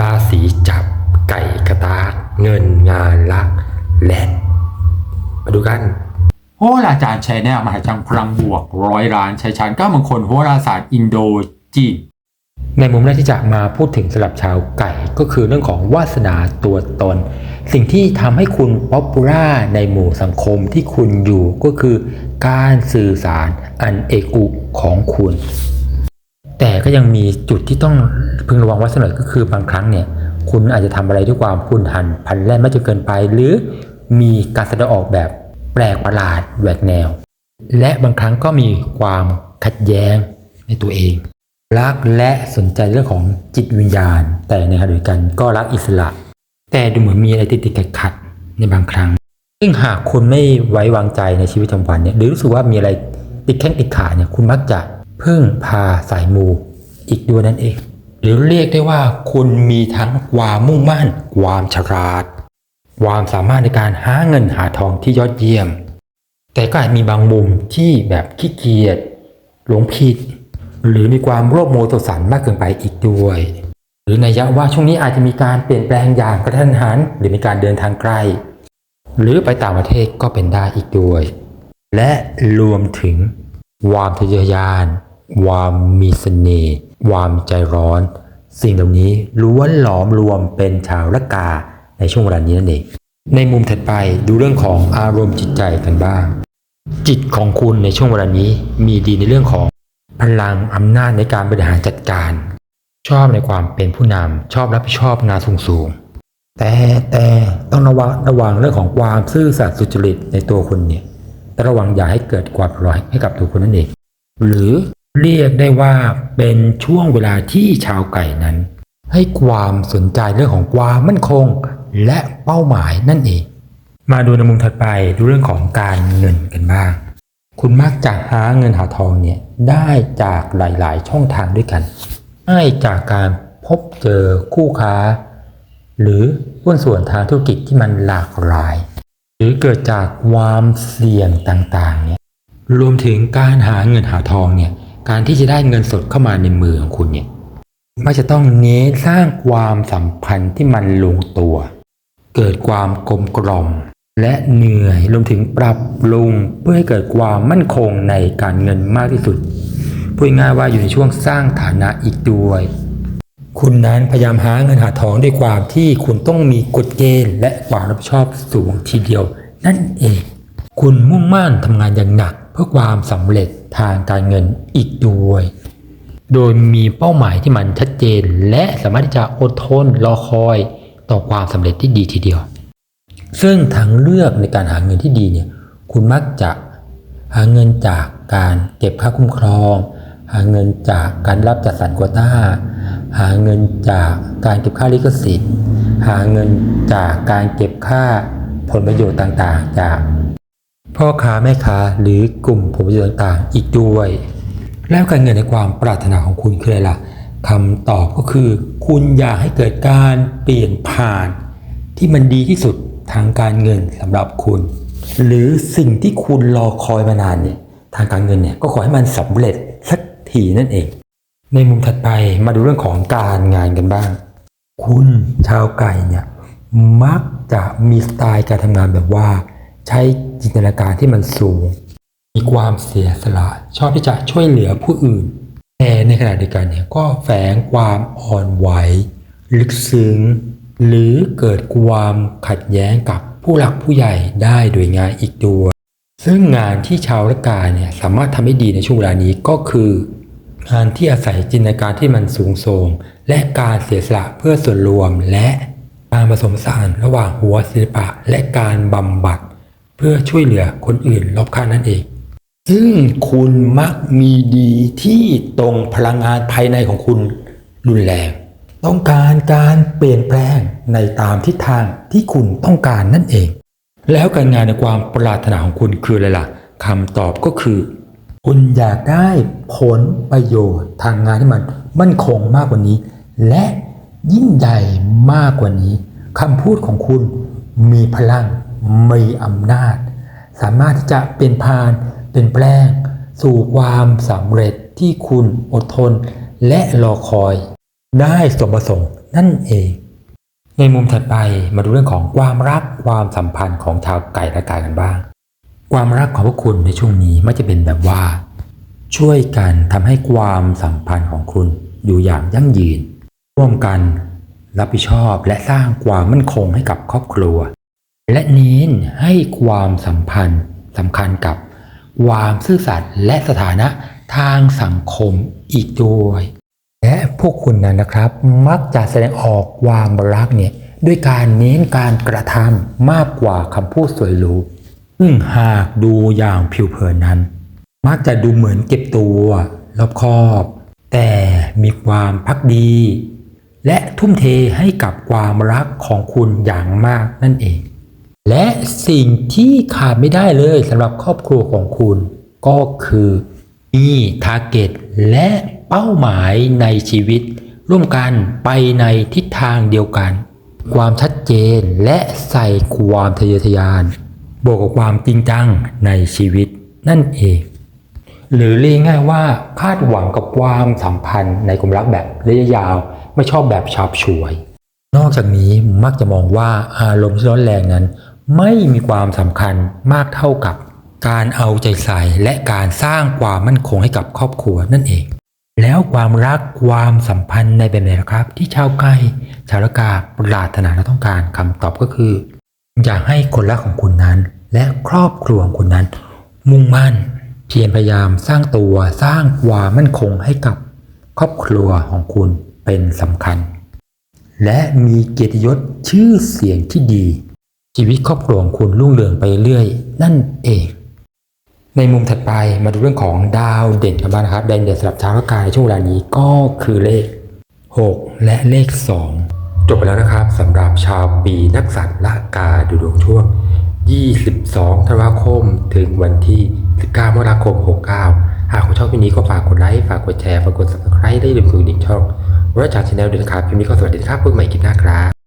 ราศีจับไก่กระตากเงินงานรักและมาดูกันโหราจารย์แชนแนลมหาจังพลังบวกร้อยล้านชัยชาญก้ามงคลโหราศาสตร์อินโดจีนในมุมแรกที่จะมาพูดถึงสำหรับชาวไก่ก็คือเรื่องของวาสนาตัวตน สิ่งที่ทำให้คุณป๊อปปูล่าในหมู่สังคมที่คุณอยู่ก็คือการสื่อสารอันเอกอุของคุณ แต่ก็ยังมีจุดที่ต้องพึงระวังไว้เสมอก็คือบางครั้งเนี่ย คุณอาจจะทำอะไรด้วยความคุณหันพันแล่นไม่จนเกินไป หรือมีการแสดงออกแบบแปลกประหลาดแหวกแนว และบางครั้งก็มีความขัดแย้งในตัวเอง รักและสนใจเรื่องของจิตวิญญาณ แต่ในขณะเดียวกันก็รักอิสระ แต่ดูเหมือนมีอะไรติดติดขัดขัดในบางครั้ง ซึ่งหากคุณไม่ไว้วางใจในชีวิตประจำวันเนี่ยหรือรู้สึกว่ามีอะไรติดแข้งติดขาเนี่ยคุณมักจะ พึ่งพาสายมูอีกด้วยนั่นเอง หรือเรียกได้ว่าคุณมีทั้งความมุ่งมั่น ความฉลาด ความสามารถในการหาเงินหาทองที่ยอดเยี่ยม แต่ก็อาจมีบางมุมที่แบบขี้เกียจหลงผิด หรือมีความโลภโมโทสันมากเกินไปอีกด้วย หรือในยะว่าช่วงนี้อาจจะมีการเปลี่ยนแปลงอย่างกระทันหัน หรือมีการเดินทางไกล หรือไปต่างประเทศก็เป็นได้อีกด้วย และรวมถึงความทะเยอทะยาน ความมีเสน่ห์ความใจร้อน สิ่งเหล่านี้ล้วนหลอมรวมเป็นชาวละกาในช่วงเวลานี้นั่นเองในมุมถัดไปดูเรื่องของอารมณ์จิตใจกันบ้าง จิตของคุณในช่วงเวลานี้มีดีในเรื่องของพลังอำนาจในการบริหารจัดการ ชอบในความเป็นผู้นำชอบรับผิดชอบงานสูงๆแต่แต่ต้องระวังระวังเรื่องของความซื่อสัตย์สุจริตในตัวคุณเนี่ยแต่ระวังอย่าให้เกิดความร้อยให้กับตัวคุณนั่นเองหรือ เรียกได้ว่าเป็นช่วงเวลาที่ชาวไก่นั้น ให้ความสนใจเรื่องของความมั่นคง และเป้าหมายนั่นเอง มาดูในมุมถัดไปดูเรื่องของการเงินกันบ้าง คุณมักจะหาเงินหาทองเนี่ยได้จากหลาย ๆ ช่องทางด้วยกันได้จากการพบเจอคู่ค้า หรือหุ้นส่วนทางธุรกิจที่มันหลากหลาย หรือเกิดจากความเสี่ยงต่าง ๆ เนี่ยรวมถึงการหาเงินหาทองเนี่ย การที่จะได้เงินสดเข้ามาในมือของคุณเนี่ยมันจะต้องเน้นสร้างความสัมพันธ์ที่มันลงตัว เกิดความกลมกล่อม และเหนื่อยรวมถึงปรับปรุงเพื่อให้เกิดความมั่นคงในการเงินมากที่สุดพูดง่ายๆว่าอยู่ในช่วงสร้างฐานะอีกด้วย คุณนั้นพยายามหาเงินหาทองด้วยความที่คุณต้องมีกฎเกณฑ์และความรับผิดชอบสูงทีเดียว นั่นเอง คุณมุ่งมั่นทำงานอย่างหนัก เพื่อความสำเร็จทางการเงินอีกด้วย โดยมีเป้าหมายที่มันชัดเจน และสามารถที่จะอดทนรอคอยต่อความสำเร็จที่ดีทีเดียว ซึ่งทางเลือกในการหาเงินที่ดีเนี่ยคุณมักจะหาเงินจากการเก็บค่าคุ้มครอง หาเงินจากการรับจัดสรรโควต้า หาเงินจากการเก็บค่าลิขสิทธิ์ หาเงินจากการเก็บค่าผลประโยชน์ต่างๆ จาก พ่อค้าแม่ค้าหรือกลุ่มผลประโยชน์ต่างๆ อีกด้วย แล้วการเงินในความปรารถนาของคุณคืออะไรล่ะคำตอบก็คือ คุณอยากให้เกิดการเปลี่ยนผ่าน ที่มันดีที่สุดทางการเงินสำหรับคุณ หรือสิ่งที่คุณรอคอยมานานเนี่ยทางการเงินเนี่ยก็ขอให้มันสำเร็จสักทีนั่นเอง ในมุมถัดไปมาดูเรื่องของการงานกันบ้าง คุณชาวไก่เนี่ยมักจะมีสไตล์การทำงานแบบว่า ใช้จินตนาการที่มันสูง มีความเสียสละชอบที่จะช่วยเหลือผู้อื่นแต่ในขณะเดียวกันเนี่ยก็แฝงความอ่อนไหว ลึกซึ้ง หรือเกิดความขัดแย้งกับผู้หลักผู้ใหญ่ได้โดยง่ายอีกด้วยซึ่งงานที่ชาวละกาเนี่ยสามารถทำให้ดีในช่วงเวลานี้ก็คือ งานที่อาศัยจินตนาการที่มันสูงส่ง และการเสียสละเพื่อส่วนรวมและการผสมผสานระหว่างหัวศิลปะและการบำบัด เพื่อช่วยเหลือคนอื่นรอบข้างนั่นเอง ซึ่งคุณมักมีดีที่ตรงพลังงานภายในของคุณรุนแรง ต้องการการเปลี่ยนแปลงในตามทิศทางที่คุณต้องการนั่นเอง แล้วการงานในความปรารถนาของคุณคืออะไรล่ะคำตอบก็คือ คุณอยากได้ผลประโยชน์ทางงานที่มันมั่นคงมากกว่านี้ และยิ่งใหญ่มากกว่านี้คำพูดของคุณมีพลัง มีอำนาจ สามารถที่จะเป็นพานเป็นแปลง สู่ความสำเร็จที่คุณอดทน และรอคอย ได้สมประสงค์นั่นเอง ในมุมถัดไปมาดูเรื่องของความรักความสัมพันธ์ของชาวไก่และกายกันบ้าง ความรักของพวกคุณในช่วงนี้ไม่จะเป็นแบบว่า ช่วยกันทำให้ความสัมพันธ์ของคุณอยู่อย่างยั่งยืน ร่วมกันรับผิดชอบและสร้างความมั่นคงให้กับครอบครัว และเน้นให้ความสัมพันธ์สำคัญกับความซื่อสัตย์และสถานะทางสังคมอีกด้วย และพวกคุณนั้นนะครับ มักจะแสดงออกความรักเนี่ยด้วยการเน้นการกระทำมากกว่าคำพูดสวยหรูซึ่งหากดูอย่างผิวเผินนั้น มักจะดูเหมือนเก็บตัว รอบคอบ แต่มีความพักดี และทุ่มเทให้กับความรักของคุณอย่างมากนั่นเอง และสิ่งที่ขาดไม่ได้เลยสำหรับครอบครัวของคุณ ก็คือมีทาร์เก็ตและเป้าหมายในชีวิต ร่วมกันไปในทิศทางเดียวกัน ความชัดเจนและใส่ความทะเยอทะยาน บวกกับความจริงจังในชีวิตนั่นเอง หรือเรียกง่ายว่าคาดหวังกับความสัมพันธ์ในความรักแบบระยะยาว ไม่ชอบแบบฉาบฉวย นอกจากนี้มักจะมองว่าอารมณ์ร้อนแรงนั้น ไม่มีความสำคัญมากเท่ากับการเอาใจใส่และการสร้างความมั่นคงให้กับครอบครัวนั่นเอง แล้วความรักความสัมพันธ์ในแบบไหนละครับ ที่ชาวใกล้ชาวละกาปรารถนาและต้องการคำตอบก็คือ อยากให้คนรักของคุณนั้น และครอบครัวของคุณนั้น มุ่งมั่น เพียรพยายามสร้างตัวสร้างความมั่นคงให้กับครอบครัวของคุณเป็นสำคัญ และมีเกียรติยศชื่อเสียงที่ดี ชีวิตครอบครัวของคุณรุ่งเรืองไปเรื่อยนั่นเอง ในมุมถัดไปมาดูเรื่องของดาวเด่นกันบ้างนะครับดาวเด่นสำหรับชาวราศีกายช่วงเวลานี้ก็คือเลข 6 และเลข 2 จบไปแล้วนะครับสำหรับชาวปีนักสัตว์ละกาดูดวงช่วง 22ธันวาคม ถึงวันที่ 19มกราคม 69 หากคุณชอบคลิปนี้ก็ฝากกดไลค์ฝากกดแชร์ฝากกด subscribe ได้ลืมกดดิ่งช่องวรจาชาแนลด้วยนะครับคลิปนี้ก็สวัสดีครับพบกันใหม่คลิปหน้าครับ